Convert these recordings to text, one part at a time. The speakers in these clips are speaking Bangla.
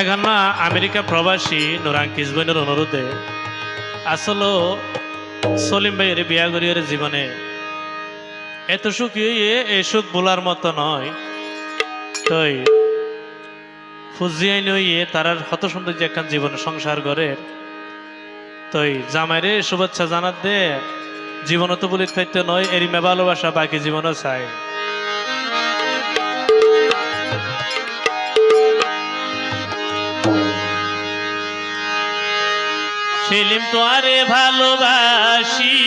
এখন আমেরিকা প্রবাসী নুরাং কিসবইনের অনুরোধে আসলে সলিম ভাইয়ের বিয়া করিয়ার জীবনে এত সুখী হইয়ে এই সুখ বলার মতো নয়। তই ফুজিয়াই নইয়ে তারার হত সুন্দর যে একখান জীবন সংসার করে। তই জামাইরে শুভেচ্ছা জানাত দে জীবনও তো বলিত থাকতে নয় এরিমে ভালোবাসা বাকি জীবনও চাই। সেলিম তো আরে ভালোবাসি।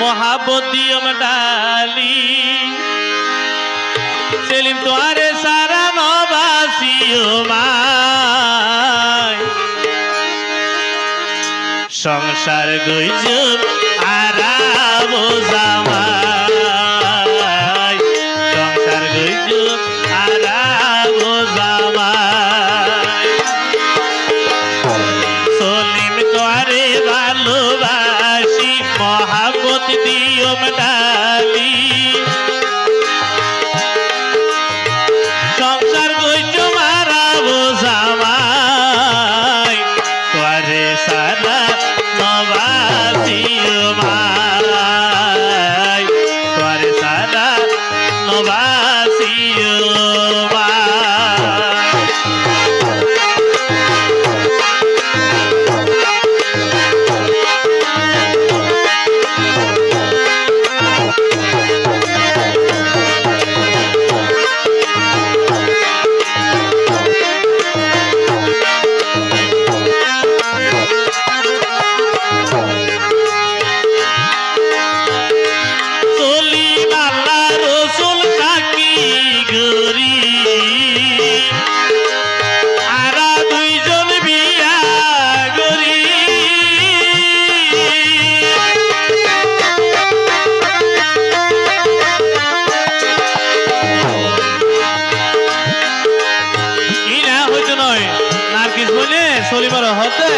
মহাবদিয়ম ডালি সেলিম তো আরে সারা নবাসিও মায় সংসার গইজ আরাম জামাই। মহাবত দিয়ম ডালি সংসার গইজ মারাবো জামাই তোরে সারা নবাসিও মাই তোরে সারা নবাসিও সলিমার হতে।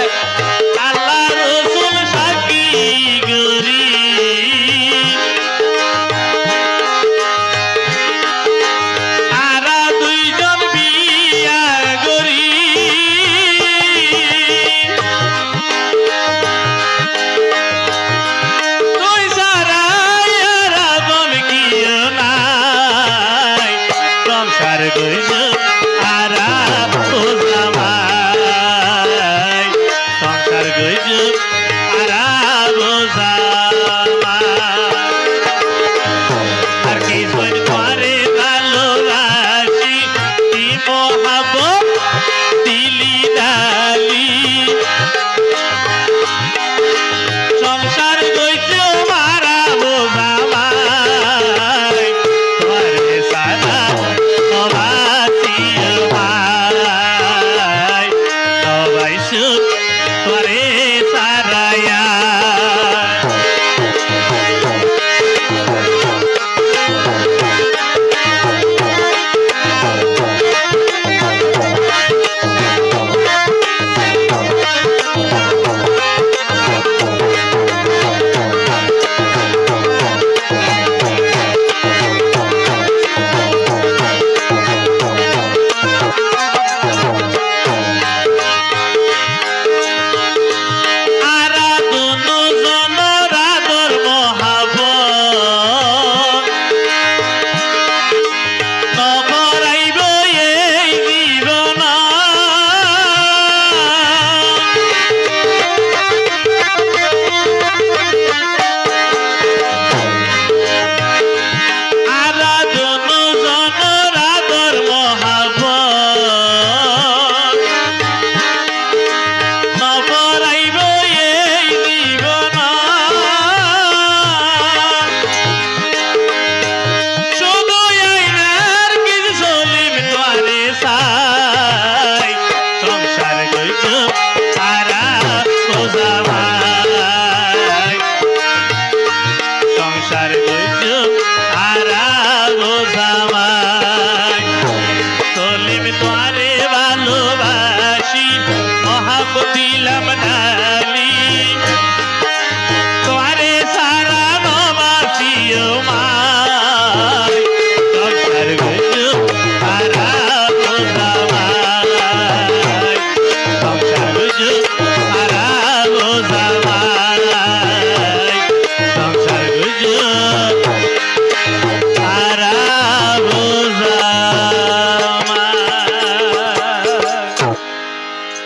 मोहब्बती लबना